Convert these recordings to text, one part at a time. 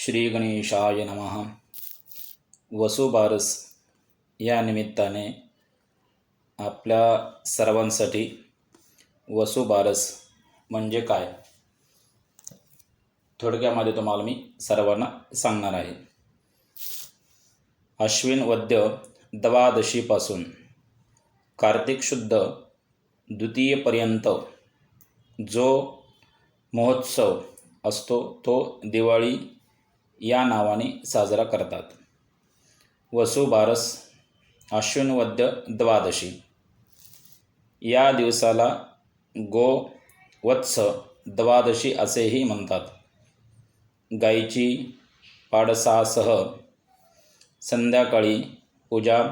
श्रीगणेशाय नमः. वसुबारस या निमित्ताने आपल्या सर्वांसाठी वसुबारस म्हणजे काय? थोडक्यामध्ये तुम्हाला मी सर्वांना सांगणार आहे. अश्विन वद्य द्वादशीपासून कार्तिक शुद्ध द्वितीयपर्यंत जो महोत्सव असतो तो दिवाळी या नावाने साजरा करतात. वसुबारस अश्विनवद्य द्वादशी. या दिवसाला गो वत्स द्वादशी असेही म्हणतात. गायीची पाडसासह संध्याकाळी पूजा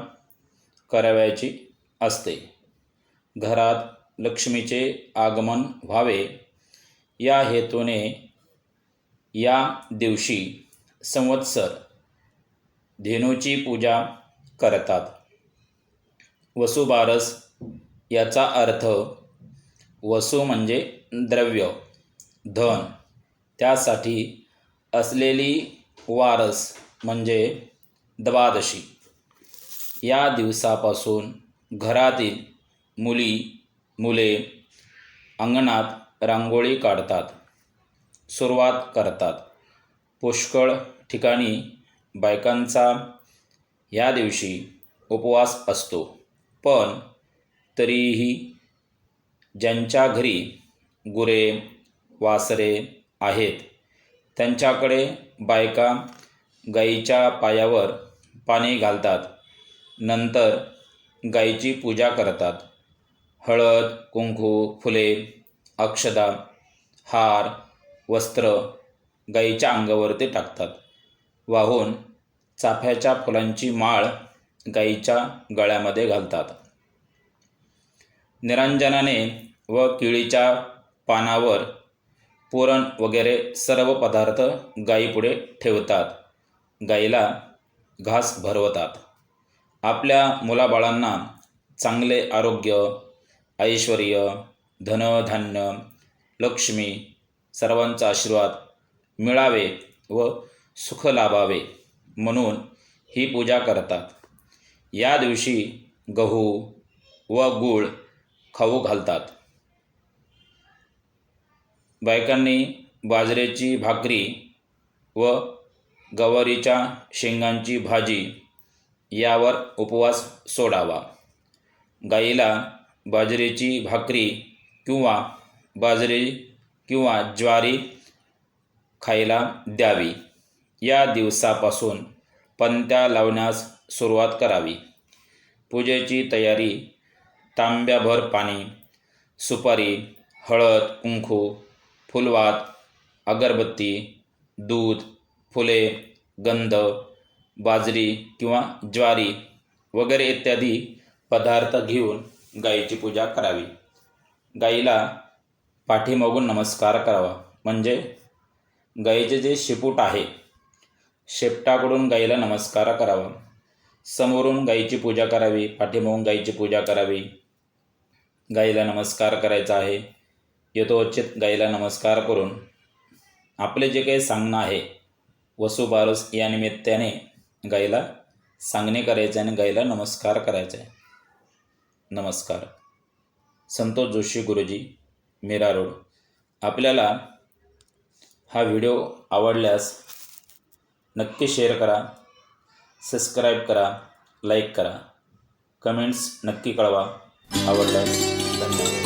करावयाची असते. घरात लक्ष्मीचे आगमन व्हावे. या हेतूने या दिवशी संवत्सर धेनूची पूजा करतात. वसुबारस याचा अर्थ वसु म्हणजे द्रव्य धन. त्यासाठी असलेली वारस म्हणजे द्वादशी. या दिवसापासून घरातील मुली मुले अंगणात रांगोळी काढतात सुरुवात करतात. पुष्कळ ठिकाणी बायकांचा या दिवशी उपवास असतो. पण तरीही ज्यांच्या घरी गुरे वासरे आहेत त्यांच्याकडे बायका गाईच्या पायावर पाणी घालतात. नंतर गाईची पूजा करतात. हळद कुंकू फुले अक्षदा हार वस्त्र गाईच्या अंगावरती टाकतात. वाहून चाफ्याच्या फुलांची माळ गाईच्या गळ्यामध्ये घालतात. निरंजनाने व केळीच्या पानावर पुरण वगैरे सर्व पदार्थ गाईपुढे ठेवतात. गाईला घास भरवतात. आपल्या मुलाबाळांना चांगले आरोग्य ऐश्वर धनधान्य लक्ष्मी सर्वांचा आशीर्वाद मिळावे व सुख लाभावे म्हणून ही पूजा करतात. या दिवशी गहू व गूळ खाऊ घालतात. बायकांनी बाजरीची भाकरी व गवारीच्या शेंगांची भाजी यावर उपवास सोडावा. गाईला बाजरीची भाकरी किंवा बाजरी किंवा ज्वारी खायला द्यावी. या दिवसापासून पंत्या लावण्यास सुरुवात करावी. पूजेची तयारी तांब्याभर पाणी सुपारी हळद कुंकू फुलवात अगरबत्ती दूध फुले गंध बाजरी किंवा ज्वारी वगैरे इत्यादी पदार्थ घेऊन गाईची पूजा करावी. गाईला पाठीमागून नमस्कार करावा. म्हणजे गाईचे जे शेपूट आहे शेपटाकडून गाईला नमस्कार करावा. समोरून गाईची पूजा करावी पाठीमागून गाईची पूजा करावी. गाईला नमस्कार करायचा आहे. यथोचित गाईला नमस्कार करून. आपले जे काही सांगणं आहे वसुबारस या निमित्ताने गाईला सांगणे करायचे आणि गाईला नमस्कार करायचा. आहे नमस्कार. संतोष जोशी गुरुजी मीरा रोड. आपल्याला हा व्हिडिओ आवडल्यास नक्की शेअर करा सबस्क्राईब करा लाईक करा. कमेंट्स नक्की कळवा. आवडल्यास धन्यवाद.